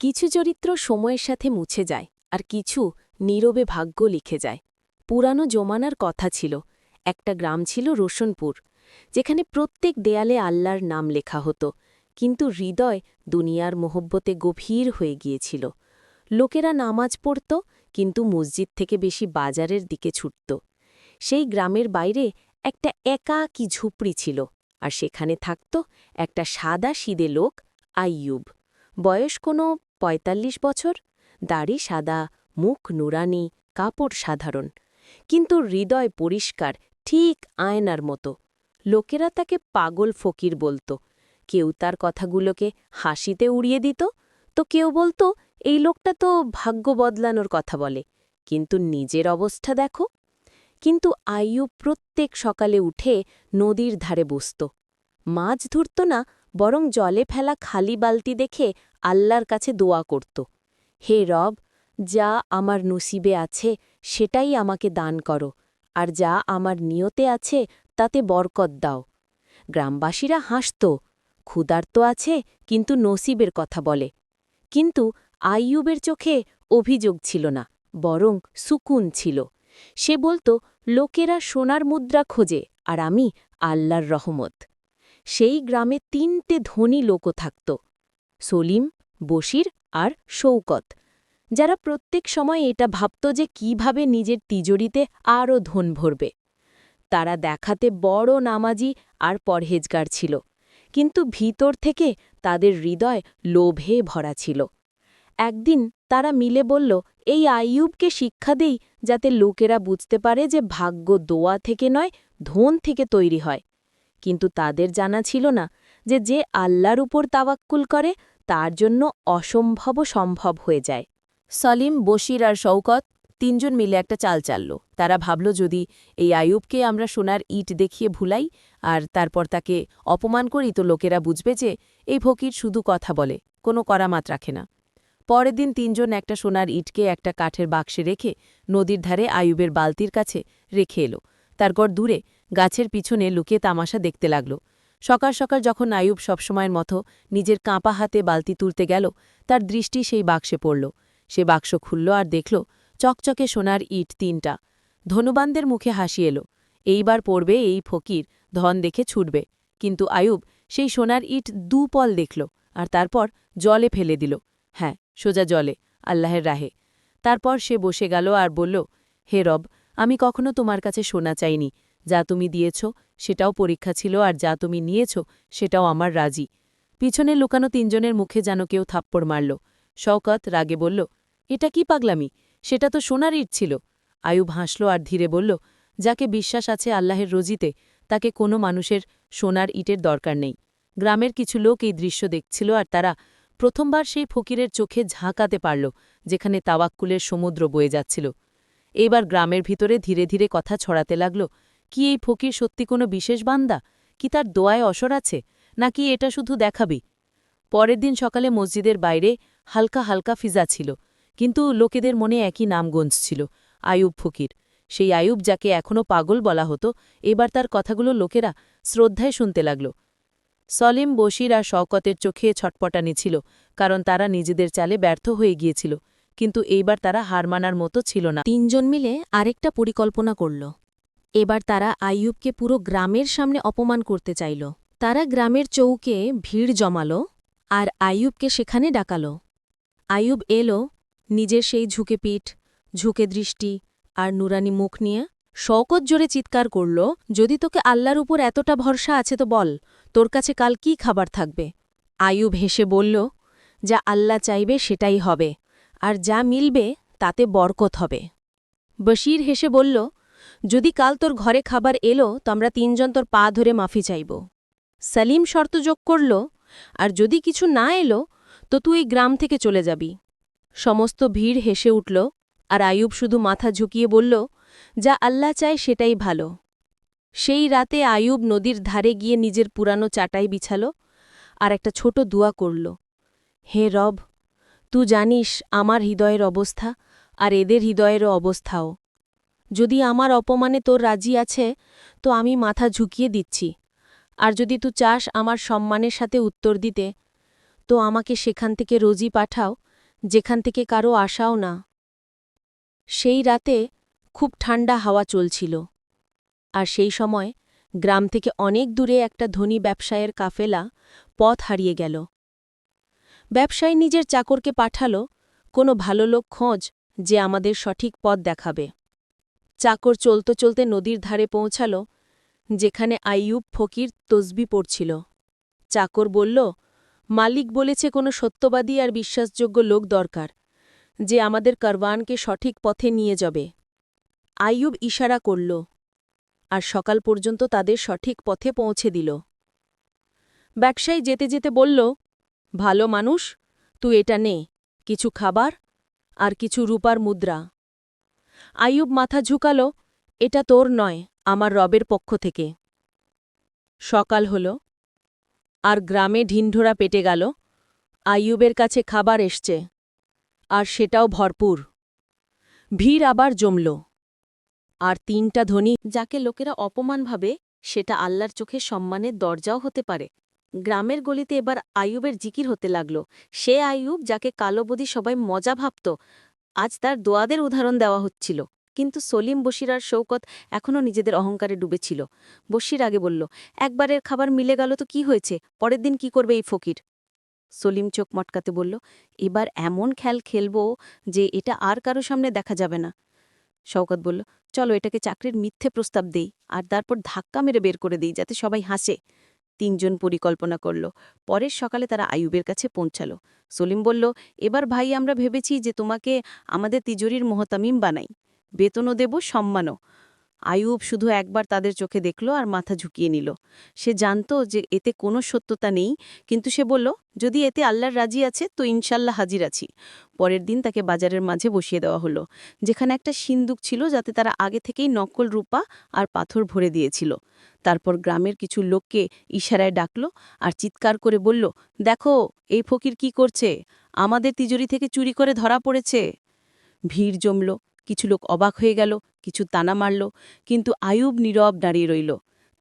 কিছু চরিত্র সময়ের সাথে মুছে যায় আর কিছু নীরবে ভাগ্য লিখে যায়। পুরানো জমানার কথা ছিল, একটা গ্রাম ছিল রোশনপুর, যেখানে প্রত্যেক দেয়ালে আল্লাহর নাম লেখা হতো, কিন্তু হৃদয় দুনিয়ার মোহব্বতে গভীর হয়ে গিয়েছিল। লোকেরা নামাজ পড়ত, কিন্তু মসজিদ থেকে বেশি বাজারের দিকে ছুটত। সেই গ্রামের বাইরে একটা একাকী ঝুপড়ি ছিল আর সেখানে থাকত একটা সাদা সিদে লোক, আইয়ুব। বয়স কোনো ৪৫ বছর, দাড়ি সাদা, মুখ নুরানি, কাপড় সাধারণ। কিন্তু হৃদয় পরিষ্কার, ঠিক আয়নার মতো। লোকেরা তাকে পাগল ফকির বলত। কেউ তার কথাগুলোকে হাসিতে উড়িয়ে দিত, তো কেউ বলতো, এই লোকটা তো ভাগ্য বদলানোর কথা বলে। কিন্তু নিজের অবস্থা দেখো। কিন্তু আইয়ুব প্রত্যেক সকালে উঠে নদীর ধারে বসত। মাছ ধরত না বরং জলে ফেলা খালি বালতি দেখে আল্লাহর কাছে দোয়া করত। হে রব, যা আমার নসিবে আছে, সেটাই আমাকে দান করো, আর যা আমার নিয়তে আছে, তাতে বরকত দাও। গ্রামবাসীরা হাসত ক্ষুধার্ত আছে, কিন্তু নসিবের কথা বলে। কিন্তু আইয়ুবের চোখে অভিযোগ ছিল না, বরং সুকুন ছিল। সে বলতো, লোকেরা সোনার মুদ্রা খোঁজে, আর আমি আল্লাহর রহমত। সেই গ্রামে তিনটে ধনী লোকও থাকত, সলিম, বশির আর শৌকত যারা প্রত্যেক সময় এটা ভাবত যে কীভাবে নিজের তিজোরিতে আরও ধন ভরবে। তারা দেখাতে বড় নামাজি আর পরহেজগার ছিল, কিন্তু ভিতর থেকে তাদের হৃদয় লোভে ভরা ছিল। একদিন তারা মিলে বলল, এই আইয়ুবকে শিক্ষা দেই যাতে লোকেরা বুঝতে পারে যে ভাগ্য দোয়া থেকে নয়, ধন থেকে তৈরি হয়। কিন্তু তাদের জানা ছিল না যে যে আল্লাহর উপর তাওয়াক্কুল করে, তার জন্য অসম্ভব সম্ভব হয়ে যায়। সলিম, বশির আর শৌকত তিনজন মিলে একটা চাল চালল। তারা ভাবল, যদি এই আয়ুবকে আমরা সোনার ইট দেখিয়ে ভুলাই আর তারপর তাকে অপমান করি, তো লোকেরা বুঝবে যে এই ফকির শুধু কথা বলে, কোনো করামাত রাখে না। পরের দিন তিনজন একটা সোনার ইটকে একটা কাঠের বাক্সে রেখে নদীর ধারে আয়ুবের বালতির কাছে রেখে এলো। তারপর দূরে গাছের পিছনে লুকিয়ে তামাশা দেখতে লাগল। সকাল সকাল যখন আয়ুব সবসময়ের মতো নিজের কাঁপা হাতে বালতি তুলতে গেল, তার দৃষ্টি সেই বাক্সে পড়ল। সে বাক্স খুলল আর দেখল, চকচকে সোনার ইট তিনটা। ধনুবানদের মুখে হাসি এলো। এইবার পড়বে এই ফকির, ধন দেখে ছুটবে। কিন্তু আয়ুব সেই সোনার ইট দু পল দেখল আর তারপর জলে ফেলে দিল। হ্যাঁ সোজা জলে, আল্লাহের রাহে। তারপর সে বসে গেল আর বলল, হে রব, আমি কখনো তোমার কাছে সোনা চাইনি। যা তুমি দিয়েছ সেটাও পরীক্ষা ছিল আর যা তুমি নিয়েছ সেটাও আমার রাজি। পিছনে লুকানো তিনজনের মুখে যেন কেউ থাপ্পড় মারল। শওকত রাগে বলল, এটা কি পাগলামি? সেটা তো সোনার ইট ছিল। আয়ুব হাসল আর ধীরে বলল, যাকে বিশ্বাস আছে আল্লাহের রজিতে, তাকে কোনো মানুষের সোনার ইটের দরকার নেই। গ্রামের কিছু লোক এই দৃশ্য দেখছিল আর তারা প্রথমবার সেই ফকিরের চোখে ঝাঁকাতে পারল, যেখানে তাওয়াক্কুলের সমুদ্র বয়ে যাচ্ছিল। এইবার গ্রামের ভিতরে ধীরে ধীরে কথা ছড়াতে লাগল কি এই ফকির সত্যি কোনো বিশেষ বান্দা? কি তার দোয়ায় অসর আছে? নাকি এটা শুধু দেখাবি? পরের দিন সকালে মসজিদের বাইরে হালকা হালকা ফিজা ছিল, কিন্তু লোকেদের মনে একই নাম গঞ্জছিল, আয়ুব ফকির। সেই আয়ুব যাকে এখনও পাগল বলা হতো, এবার তার কথাগুলো লোকেরা শ্রদ্ধায় শুনতে লাগল। সলিম, বশির আর শওকতের চোখে ছটপটানি ছিল, কারণ তারা নিজেদের চালে ব্যর্থ হয়ে গিয়েছিল, কিন্তু এইবার তারা হার মানার মতো ছিল না। তিনজন মিলে আরেকটা পরিকল্পনা করল। এবার তারা আইয়ুবকে পুরো গ্রামের সামনে অপমান করতে চাইল। তারা গ্রামের চৌকে ভিড় জমালো আর আইয়ুবকে সেখানে ডাকাল। আইয়ুব এলো, নিজের সেই ঝুঁকে পিঠ, ঝুঁকে দৃষ্টি আর নুরানি মুখ নিয়ে শওকত জোরে চিৎকার করল, যদি তোকে আল্লাহর উপর এতটা ভরসা আছে তো বল, তোর কাছে কাল কি খাবার থাকবে? আয়ুব হেসে বলল, যা আল্লাহ চাইবে সেটাই হবে, আর যা মিলবে তাতে বরকত হবে। বশির হেসে বলল যদি কাল তোর ঘরে খাবার এলো, তো আমরা তিনজন তোর পা ধরে মাফি চাইব। সালিম শর্ত যোগ করল, আর যদি কিছু না এলো, তো তুই এই গ্রাম থেকে চলে যাবি। সমস্ত ভিড় হেসে উঠল, আর আয়ুব শুধু মাথা ঝুঁকিয়ে বলল, যা আল্লাহ চায় সেটাই ভালো। সেই রাতে আয়ুব নদীর ধারে গিয়ে নিজের পুরানো চাটাই বিছাল, আর একটা ছোট দুয়া করল, হে রব, তু জানিস আমার হৃদয়ের অবস্থা, আর এদের হৃদয়েরও অবস্থাও। যদি আমার অপমানে তোর রাজি আছে, তো আমি মাথা ঝুঁকিয়ে দিচ্ছি। আর যদি তু চাস আমার সম্মানের সাথে উত্তর দিতে, তো আমাকে সেখান থেকে রোজি পাঠাও, যেখান থেকে কারও আশাও না। সেই রাতে খুব ঠান্ডা হাওয়া চলছিল। আর সেই সময় গ্রাম থেকে অনেক দূরে একটা ধনী ব্যবসায়ের কাফেলা পথ হারিয়ে গেল। ব্যবসায়ী নিজের চাকরকে পাঠাল, কোনো ভালো লোক খোঁজ যে আমাদের সঠিক পথ দেখাবে। চাকর চলতে চলতে নদীর ধারে পৌঁছাল, যেখানে আইয়ুব ফকির তসবি পড়ছিল। চাকর বলল, মালিক বলেছে কোনো সত্যবাদী আর বিশ্বাসযোগ্য লোক দরকার, যে আমাদের কারওয়ানকে সঠিক পথে নিয়ে যাবে। আইয়ুব ইশারা করল, আর সকাল পর্যন্ত তাদের সঠিক পথে পৌঁছে দিল। ব্যবসায়ী যেতে যেতে বলল, ভালো মানুষ, তুই এটা নে, কিছু খাবার আর কিছু রূপার মুদ্রা। আইয়ুব মাথা ঝুকাল, এটা তোর নয়, আমার রবের পক্ষ থেকে। সকাল হল, আর গ্রামে ঢিনঢোরা পেটে গেল, আইয়ুবের কাছে খাবার এসছে, আর সেটাও ভরপুর। ভিড় আবার জমল, আর তিনটা ধনী যাকে লোকেরা অপমান ভাবে, সেটা আল্লাহর চোখে সম্মানের দরজাও হতে পারে। গ্রামের গলিতে এবার আইয়ুবের জিকির হতে লাগল, সে আইয়ুব যাকে কালোবদি সবাই মজা ভাবত আজ তার দোয়াদের উদাহরণ দেওয়া হচ্ছিল, কিন্তু সলিম বশির আর শৌকত এখনও নিজেদের অহংকারে ডুবেছিল। বশির আগে বলল, একবারের খাবার মিলে গেল তো কি হয়েছে? পরের দিন কি করবে এই ফকির? সলিম চোখ মটকাতে বলল, এবার এমন খেল খেলব যে এটা আর কারও সামনে দেখা যাবে না। শওকত বলল, চলো এটাকে চাকরির মিথ্যে প্রস্তাব দেই, আর তারপর ধাক্কা মেরে বের করে দিই যাতে সবাই হাসে। তিনজন পরিকল্পনা করল। পরের সকালে তারা আয়ুবের কাছে পৌঁছালো। সলিম বলল, এবার ভাই, আমরা ভেবেছি যে তোমাকে আমাদের তিজোরির মহতামিম বানাই। বেতনও দেব, সম্মানও। আয়ুব শুধু একবার তাদের চোখে দেখল আর মাথা ঝুঁকিয়ে নিল। সে জানত যে এতে কোনো সত্যতা নেই, কিন্তু সে বলল, যদি এতে আল্লাহর রাজি আছে, তো ইনশাল্লাহ হাজির আছি। পরের দিন তাকে বাজারের মাঝে বসিয়ে দেওয়া হলো, যেখানে একটা সিন্দুক ছিল যাতে তারা আগে থেকেই নকল রূপা আর পাথর ভরে দিয়েছিল। তারপর গ্রামের কিছু লোককে ইশারায় ডাকল আর চিৎকার করে বলল, দেখো, এই ফকির কি করছে? আমাদের তিজুরি থেকে চুরি করে ধরা পড়েছে। ভিড় জমল। কিছু লোক অবাক হয়ে গেল, কিছু তানা মারল, কিন্তু আয়ুব নীরব দাঁড়িয়ে রইল।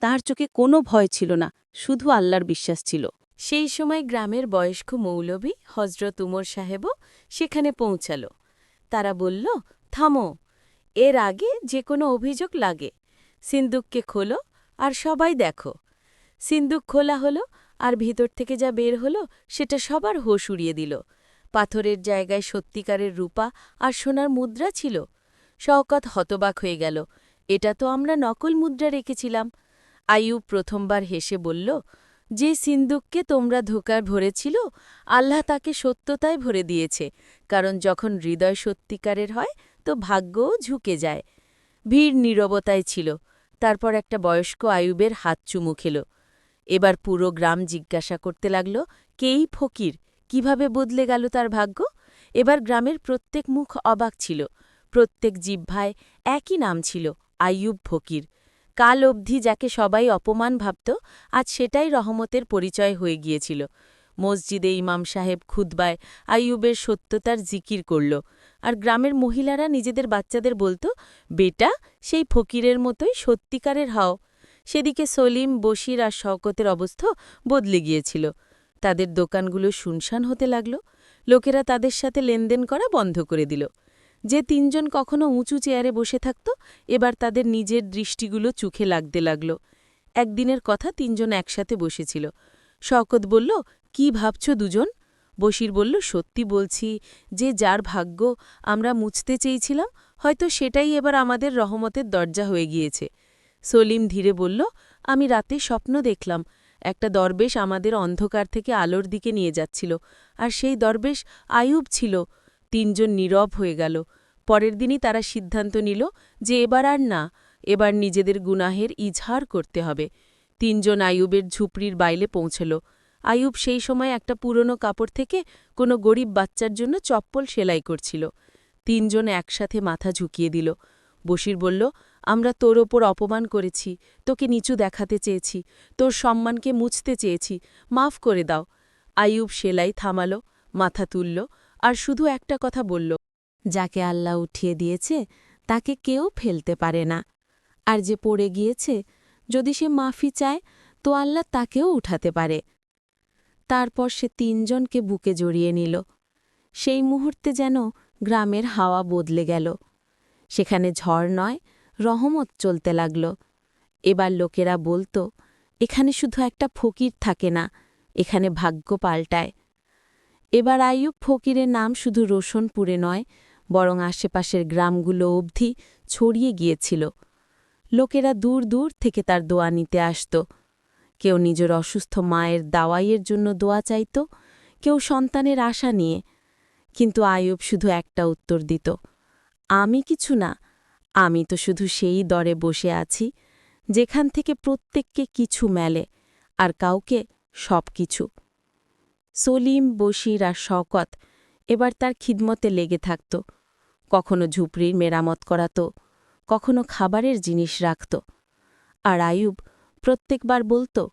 তার চোখে কোনো ভয় ছিল না, শুধু আল্লাহর বিশ্বাস ছিল। সেই সময় গ্রামের বয়স্ক মৌলবী হজরত উমর সাহেবও সেখানে পৌঁছাল। তারা বলল, থামো, এর আগে যে কোনো অভিযোগ লাগে। সিন্দুককে খোলো আর সবাই দেখো। সিন্দুক খোলা হলো আর ভিতর থেকে যা বের হলো সেটা সবার হোশ উড়িয়ে দিল। পাথরের জায়গায় সত্যিকারের রূপা আর সোনার মুদ্রা ছিল। শওকত হতবাক হয়ে গেল। এটা তো আমরা নকল মুদ্রা রেখেছিলাম। আইয়ুব প্রথমবার হেসে বলল, যে সিন্দুককে তোমরা ধোকার ভরেছিল, আল্লাহ তাকে সত্যতায় ভরে দিয়েছে, কারণ যখন হৃদয় সত্যিকারের হয়, তো ভাগ্যও ঝুঁকে যায়। ভিড় নীরবতায় ছিল। তারপর একটা বয়স্ক আয়ুবের হাত চুমু খেল। এবার পুরো গ্রাম জিজ্ঞাসা করতে লাগল, কেই ফকির? কীভাবে বদলে গেল তার ভাগ্য? এবার গ্রামের প্রত্যেক মুখ অবাক ছিল। প্রত্যেক জিহ্বায় একই নাম ছিল, আইয়ুব ফকির। কাল অবধি যাকে সবাই অপমান ভাবত, আজ সেটাই রহমতের পরিচয় হয়ে গিয়েছিল। মসজিদে ইমাম সাহেব খুদ্বায় আইয়ুবের সত্যতার জিকির করল। আর গ্রামের মহিলারা নিজেদের বাচ্চাদের বলতো, বেটা, সেই ফকিরের মতোই সত্যিকারের হও। সেদিকে সলিম, বশির আর শওকতের অবস্থা বদলে গিয়েছিল। তাদের দোকানগুলো শুনশান হতে লাগল। লোকেরা তাদের সাথে লেনদেন করা বন্ধ করে দিল। যে তিনজন কখনো উঁচু চেয়ারে বসে থাকত, এবার তাদের নিজের দৃষ্টিগুলো চোখে লাগতে লাগল। একদিনের কথা তিনজন একসাথে বসেছিল। শওকত বলল, কি ভাবছ দুজন? বশির বলল, সত্যি বলছি যে যার ভাগ্য আমরা মুছতে চেয়েছিলাম, হয়তো সেটাই এবার আমাদের রহমতের দরজা হয়ে গিয়েছে। সলিম ধীরে বলল, আমি রাতে স্বপ্ন দেখলাম একটা দরবেশ আমাদের অন্ধকার থেকে আলোর দিকে নিয়ে যাচ্ছিল, আর সেই দরবেশ আয়ুব ছিল। তিনজন নীরব হয়ে গেল। পরের দিনই তারা সিদ্ধান্ত নিল যে এবার আর না, এবার নিজেদের গুনাহের ইজহার করতে হবে। তিনজন আয়ুবের ঝুপড়ির বাইলে পৌঁছল। আয়ুব সেই সময় একটা পুরনো কাপড় থেকে কোনো গরিব বাচ্চার জন্য চপ্পল সেলাই করছিল। তিনজন একসাথে মাথা ঝুঁকিয়ে দিল। বশির বলল, আমরা তোর ওপর অপমান করেছি, তোকে নিচু দেখাতে চেয়েছি, তোর সম্মানকে মুছতে চেয়েছি, মাফ করে দাও। আইয়ুব সেলাই থামাল, মাথা তুলল আর শুধু একটা কথা বলল, যাকে আল্লাহ উঠিয়ে দিয়েছে, তাকে কেউ ফেলতে পারে না। আর যে পড়ে গিয়েছে, যদি সে মাফি চায়, তো আল্লাহ তাকেও উঠাতে পারে। তারপর সে তিনজনকে বুকে জড়িয়ে নিল। সেই মুহূর্তে যেন গ্রামের হাওয়া বদলে গেল। সেখানে ঝড় নয়, রহমত চলতে লাগল। এবার লোকেরা বলতো, এখানে শুধু একটা ফকির থাকে না, এখানে ভাগ্য পাল্টায়। এবার আইয়ুব ফকিরের নাম শুধু রোশনপুরে নয়, বরং আশেপাশের গ্রামগুলো অবধি ছড়িয়ে গিয়েছিল। লোকেরা দূর দূর থেকে তার দোয়া নিতে আসত। কেউ নিজের অসুস্থ মায়ের দাওয়াইয়ের জন্য দোয়া চাইত, কেউ সন্তানের আশা নিয়ে। কিন্তু আয়ুব শুধু একটা উত্তর দিত আমি কিছু না, আমি তো শুধু সেই দরে বসে আছি, যেখান থেকে প্রত্যেককে কিছু মেলে আর কাউকে সব কিছু। সলিম, বশির আর শওকত এবার তার খিদমতে লেগে থাকত, কখনো ঝুপড়ির মেরামত করাত, কখনো খাবারের জিনিস রাখত। আর আয়ুব প্রত্যেকবার বলতো,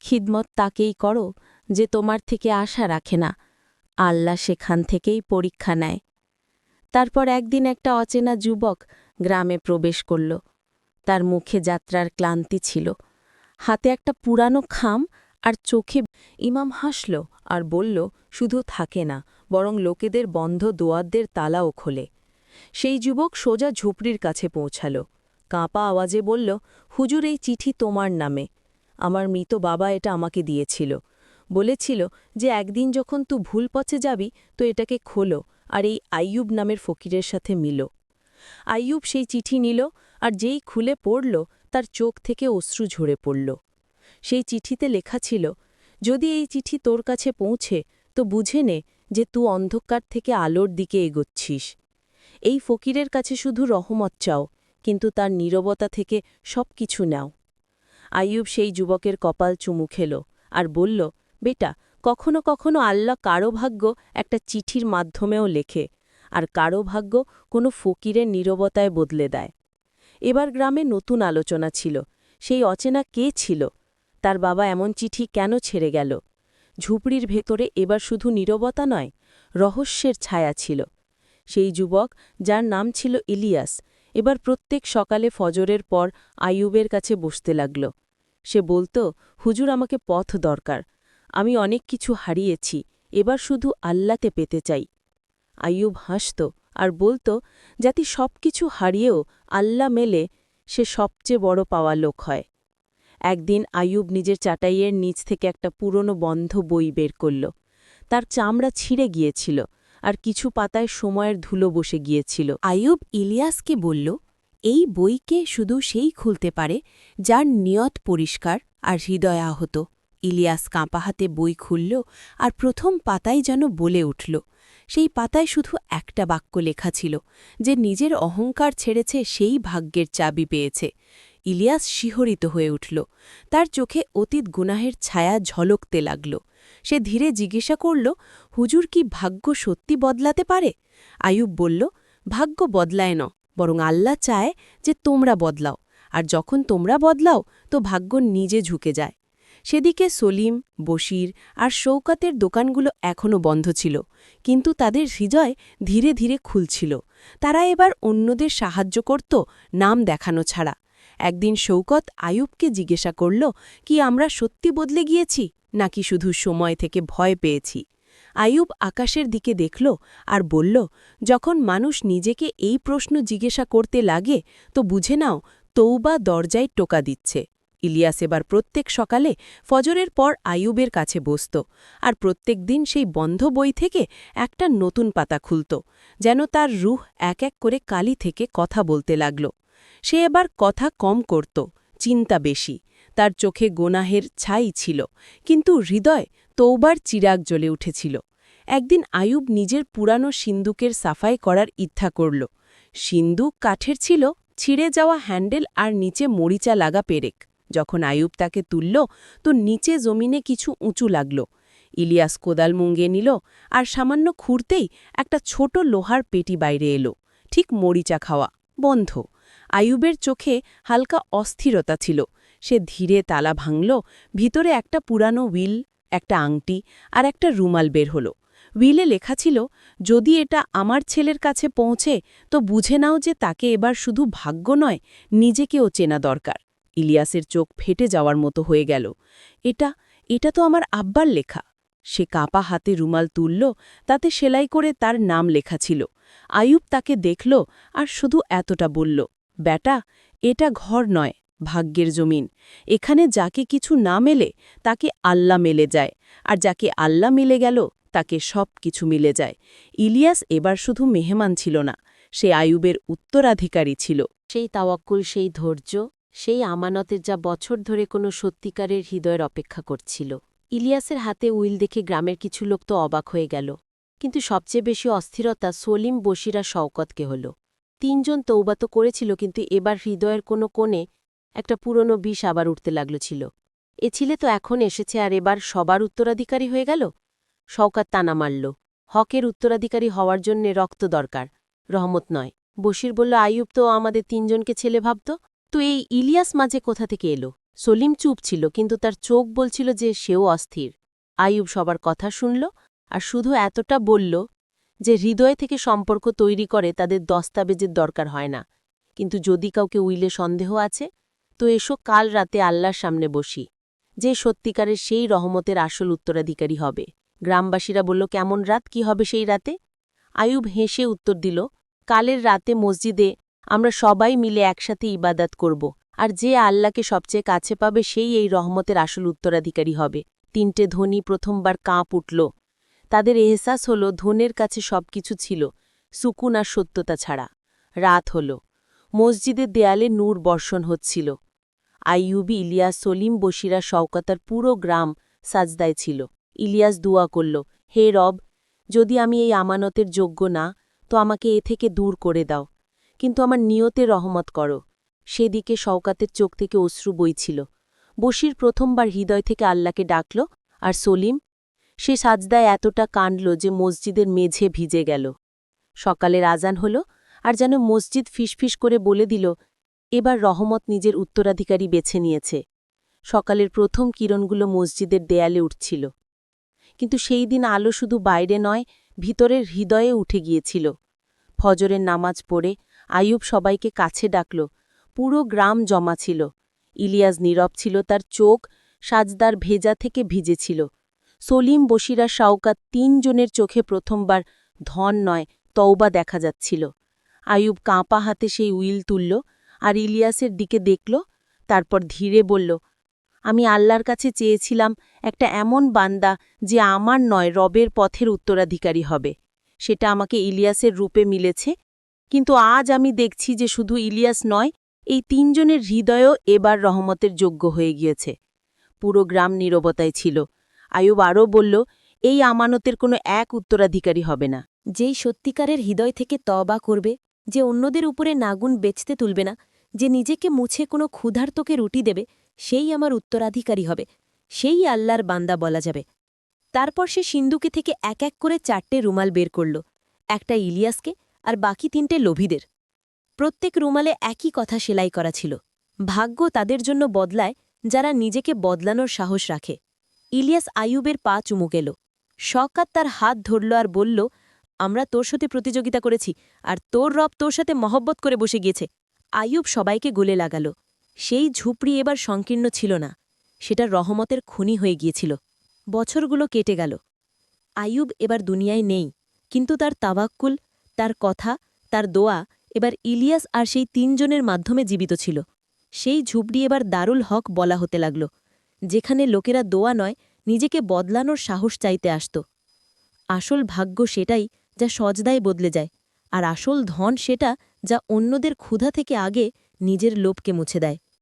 খিদমত তাকেই করো যে তোমার থেকে আশা রাখে না, আল্লাহ সেখান থেকেই পরীক্ষা নেয়। তারপর একদিন একটা অচেনা যুবক গ্রামে প্রবেশ করল। তার মুখে যাত্রার ক্লান্তি ছিল। হাতে একটা পুরানো খাম আর চোখে ইমাম হাসল আর বলল, শুধু থাকে না, বরং লোকেদের বন্ধ দোয়ারদের তালাও খোলে। সেই যুবক সোজা ঝুপড়ির কাছে পৌঁছাল। কাঁপা আওয়াজে বলল, হুজুর, এই চিঠি তোমার নামে। আমার মৃত বাবা এটা আমাকে দিয়েছিল। বলেছিল যে একদিন যখন তু ভুল পথে যাবি, তো এটাকে খোলো। আর এই আইয়ুব নামের ফকিরের সাথে মিলো। আইয়ুব সেই চিঠি নিল আর যেই খুলে পড়ল তার চোখ থেকে অশ্রু ঝরে পড়ল। সেই চিঠিতে লেখা ছিল, যদি এই চিঠি তোর কাছে পৌঁছে, তো বুঝে নে যে তু অন্ধকার থেকে আলোর দিকে এগোচ্ছিস। এই ফকিরের কাছে শুধু রহমত চাও, কিন্তু তার নীরবতা থেকে সব কিছু নাও। আইয়ুব সেই যুবকের কপাল চুমু খেল আর বলল, বেটা কখনো কখনো আল্লাহ কারও ভাগ্য একটা চিঠির মাধ্যমেও লেখে, আর কারও ভাগ্য কোনো ফকিরের নীরবতায় বদলে দেয়। এবার গ্রামে নতুন আলোচনা ছিল, সেই অচেনা কে ছিল? তার বাবা এমন চিঠি কেন ছেড়ে গেল? ঝুপড়ির ভেতরে এবার শুধু নীরবতা নয়, রহস্যের ছায়া ছিল। সেই যুবক, যার নাম ছিল ইলিয়াস, এবার প্রত্যেক সকালে ফজরের পর আইয়ুবের কাছে বসতে লাগল। সে বলতো, হুজুর, আমাকে পথ দরকার। আমি অনেক কিছু হারিয়েছি, এবার শুধু আল্লাতে পেতে চাই। আইয়ুব হাসত আর বলতো যাতে সব কিছু হারিয়েও আল্লা মেলে, সে সবচেয়ে বড় পাওয়া লোক হয়। একদিন আইয়ুব নিজের চাটাইয়ের নিচ থেকে একটা পুরনো বন্ধ বই বের করল। তার চামড়া ছিঁড়ে গিয়েছিল আর কিছু পাতায় সময়ের ধুলো বসে গিয়েছিল। আয়ুব ইলিয়াসকে বলল, এই বইকে শুধু সেই খুলতে পারে যার নিয়ত পরিষ্কার আর হৃদয় আহত ইলিয়াস কাঁপা হাতে বই খুলল আর প্রথম পাতায় যেন বলে উঠল। সেই পাতায় শুধু একটা বাক্য লেখা ছিল যে নিজের অহংকার ছেড়েছে সেই ভাগ্যের চাবি পেয়েছে। ইলিয়াস শিহরিত হয়ে উঠল। তার চোখে অতীত গুনাহের ছায়া ঝলকতে লাগল। সে ধীরে জিজ্ঞাসা করল, হুজুর কি ভাগ্য সত্যি বদলাতে পারে? আয়ুব বলল, ভাগ্য বদলায় ন, বরং আল্লাহ চায় যে তোমরা বদলাও। আর যখন তোমরা বদলাও, তো ভাগ্য নিজে ঝুঁকে যায়। সেদিকে সলিম, বশির আর শৌকাতের দোকানগুলো এখনও বন্ধ ছিল, কিন্তু তাদের হৃদয় ধীরে ধীরে খুলছিল। তারা এবার অন্যদের সাহায্য করত, নাম দেখানো ছাড়া। একদিন শৌকত আয়ুবকে জিজ্ঞাসা করল, কি আমরা সত্যি বদলে গিয়েছি, নাকি শুধু সময় থেকে ভয় পেয়েছি? আয়ুব আকাশের দিকে দেখল আর বলল, যখন মানুষ নিজেকে এই প্রশ্ন জিজ্ঞাসা করতে লাগে, তো বুঝে নাও তৌবা দরজায় টোকা দিচ্ছে। ইলিয়াস এবার প্রত্যেক সকালে ফজরের পর আয়ুবের কাছে বসত আর প্রত্যেক দিন সেই বন্ধ বই থেকে একটা নতুন পাতা খুলত, যেন তার রুহ এক এক করে কালি থেকে কথা বলতে লাগল। সে এবার কথা কম করত, চিন্তা বেশি, তার চোখে গোনাহের ছাই ছিল, কিন্তু হৃদয় তৌবার চিরাগ জ্বলে উঠেছিল। একদিন আয়ুব নিজের পুরানো সিন্দুকের সাফাই করার ইচ্ছা করল। সিন্দুক কাঠের ছিল, ছিঁড়ে যাওয়া হ্যান্ডেল আর নিচে মরিচা লাগা পেরেক। যখন আয়ুব তাকে তুলল, তো নিচে জমিনে কিছু উঁচু লাগল। ইলিয়াস কোদাল মুঙ্গে নিল আর সামান্য খুঁড়তেই একটা ছোট লোহার পেটি বাইরে এলো, ঠিক মরিচা খাওয়া, বন্ধ। আয়ুবের চোখে হালকা অস্থিরতা ছিল। সে ধীরে তালা ভাঙল, ভিতরে একটা পুরানো উইল, একটা আংটি আর একটা রুমাল বের হল। উইলে লেখা ছিল, যদি এটা আমার ছেলের কাছে পৌঁছে, তো বুঝে নাও যে তাকে এবার শুধু ভাগ্য নয়, নিজেকেও চেনা দরকার। ইলিয়াসের চোখ ফেটে যাওয়ার মতো হয়ে গেল। এটা এটা তো আমার আব্বার লেখা। সে কাপা হাতে রুমাল তুলল, তাতে সেলাই করে তার নাম লেখা ছিল। আয়ুব তাকে দেখল আর শুধু এতটা বলল, বেটা, এটা ঘর নয়, ভাগ্যের জমিন। এখানে যাকে কিছু না মেলে, তাকে আল্লাহ মেলে যায়। আর যাকে আল্লাহ মিলে গেল, তাকে সব কিছু মিলে যায়। ইলিয়াস এবার শুধু মেহমান ছিল না, সে আয়ুবের উত্তরাধিকারী ছিল। সেই তাওয়াক্কুল, সেই ধৈর্য সেই আমানতের যা বছর ধরে কোনো সত্যিকারের হৃদয়ের অপেক্ষা করছিল। ইলিয়াসের হাতে উইল দেখে গ্রামের কিছু লোক তো অবাক হয়ে গেল। কিন্তু সবচেয়ে বেশি অস্থিরতা সলিম বসিরা শওকতকে হল। তিনজন তৌবা তো করেছিল, কিন্তু এবার হৃদয়ের কোনো কোণে একটা পুরনো বিষ আবার উঠতে লাগল ছিল। এ ছিলে তো এখন এসেছে, আর এবার সবার উত্তরাধিকারী হয়ে গেল? শওকাত টানা মারল। হকের উত্তরাধিকারী হওয়ার জন্যে রক্ত দরকার, রহমত নয়। বশির বলল, আইয়ুব তো আমাদের তিনজনকে ছেলে ভাবত? তো এই ইলিয়াস মাঝে কোথা থেকে এলো? সলিম চুপ ছিল, কিন্তু তার চোখ বলছিল যে সেও অস্থির। আয়ুব সবার কথা শুনল আর শুধু এতটা বলল যে হৃদয় থেকে সম্পর্ক তৈরি করে তাদের দস্তাবেজের দরকার হয় না। কিন্তু যদি কাউকে উইলে সন্দেহ আছে, তো এসো কাল রাতে আল্লাহর সামনে বসি, যে সত্যিকারের সেই রহমতের আসল উত্তরাধিকারী হবে। গ্রামবাসীরা বলল, কেমন রাত? কি হবে সেই রাতে? আয়ুব হেসে উত্তর দিল, কালের রাতে মসজিদে আমরা সবাই মিলে একসাথে ইবাদাত করব, আর যে আল্লাহকে সবচেয়ে কাছে পাবে সেই এই রহমতের আসল উত্তরাধিকারী হবে। তিনটে ধনী প্রথমবার কাঁপ উঠল। তাদের এহসাস হল, ধনের কাছে সবকিছু ছিল, সুকুন আর সত্যতা ছাড়া। রাত হল। মসজিদের দেয়ালে নূর বর্ষণ হচ্ছিল। আইয়ুবি, ইলিয়াস, সলিম বসিরা শওকতার পুরো গ্রাম সাজদায় ছিল। ইলিয়াস দুয়া করল, হে রব, যদি আমি এই আমানতের যোগ্য না, তো আমাকে এ থেকে দূর করে দাও। কিন্তু আমার নিয়তে রহমত করো। সেদিকে শওকাতের চোখ থেকে অশ্রু বইছিল। বশির প্রথমবার হৃদয় থেকে আল্লাহকে ডাকল আর সলিম, সে সাজদায় এতটা কাণ্ডল যে মসজিদের মেঝে ভিজে গেল। সকালের আজান হল আর যেন মসজিদ ফিসফিস করে বলে দিল, এবার রহমত নিজের উত্তরাধিকারী বেছে নিয়েছে। সকালের প্রথম কিরণগুলো মসজিদের দেয়ালে উঠছিল। কিন্তু সেই দিন আলো শুধু বাইরে নয়, ভিতরের হৃদয়ে উঠে গিয়েছিল। ফজরের নামাজ পড়ে আইয়ুব সবাইকে কাছে ডাকল। পুরো গ্রাম জমা ছিল। ইলিয়াস নীরব ছিল, তার চোখ সাজদার ভেজা থেকে ভিজেছিল সলিম বসিরা শাওকাত তিনজনের চোখে প্রথমবার ধন নয়, তওবা দেখা যাচ্ছিল। আয়ুব কাঁপা হাতে সেই উইল তুলল আর ইলিয়াসের দিকে দেখল, তারপর ধীরে বলল, আমি আল্লাহর কাছে চেয়েছিলাম একটা এমন বান্দা যে আমার নয়, রবের পথের উত্তরাধিকারী হবে। সেটা আমাকে ইলিয়াসের রূপে মিলেছে কিন্তু আজ আমি দেখছি যে শুধু ইলিয়াস নয়, এই তিনজনের হৃদয়ও এবার রহমতের যোগ্য হয়ে গিয়েছে। পুরো গ্রাম নীরবতায় ছিল। আয়ুব আরও বলল, এই আমানতের কোনো এক উত্তরাধিকারী হবে না। যেই সত্যিকারের হৃদয় থেকে তবা করবে, যে অন্যদের উপরে নাগুন বেচতে তুলবে না, যে নিজেকে মুছে কোনো ক্ষুধার্তকে রুটি দেবে, সেই আমার উত্তরাধিকারী হবে। সেই আল্লাহর বান্দা বলা যাবে। তারপর সে সিন্ধুকে থেকে এক এক করে চারটে রুমাল বের করল। একটা ইলিয়াসকে আর বাকি তিনটে লোভীদের। প্রত্যেক রুমালে একই কথা সেলাই করা ছিল। ভাগ্য তাদের জন্য বদলায়, যারা নিজেকে বদলানোর সাহস রাখে। ইলিয়াস আয়ুবের পা চুমু গেল। শকাত তার হাত ধরল আর বলল, আমরা তোর সাথে প্রতিযোগিতা করেছি, আর তোর রব তোর সাথে মহব্বত করে বসে গিয়েছে। আয়ুব সবাইকে গলে লাগাল। সেই ঝুপড়ি এবার সংকীর্ণ ছিল না। সেটা রহমতের খুনি হয়ে গিয়েছিল। বছরগুলো কেটে গেল। আয়ুব এবার দুনিয়ায় নেই, কিন্তু তার তাওয়াক্কুল তার কথা, তার দোয়া এবার ইলিয়াস আর সেই তিনজনের মাধ্যমে জীবিত ছিল। সেই ঝুপড়ি এবার দারুল হক বলা হতে লাগল, যেখানে লোকেরা দোয়া নয়, নিজেকে বদলানোর সাহস চাইতে আসত। আসল ভাগ্য সেটাই যা সজদায় বদলে যায়, আর আসল ধন সেটা যা অন্যদের ক্ষুধা থেকে আগে নিজের লোভকে মুছে দেয়।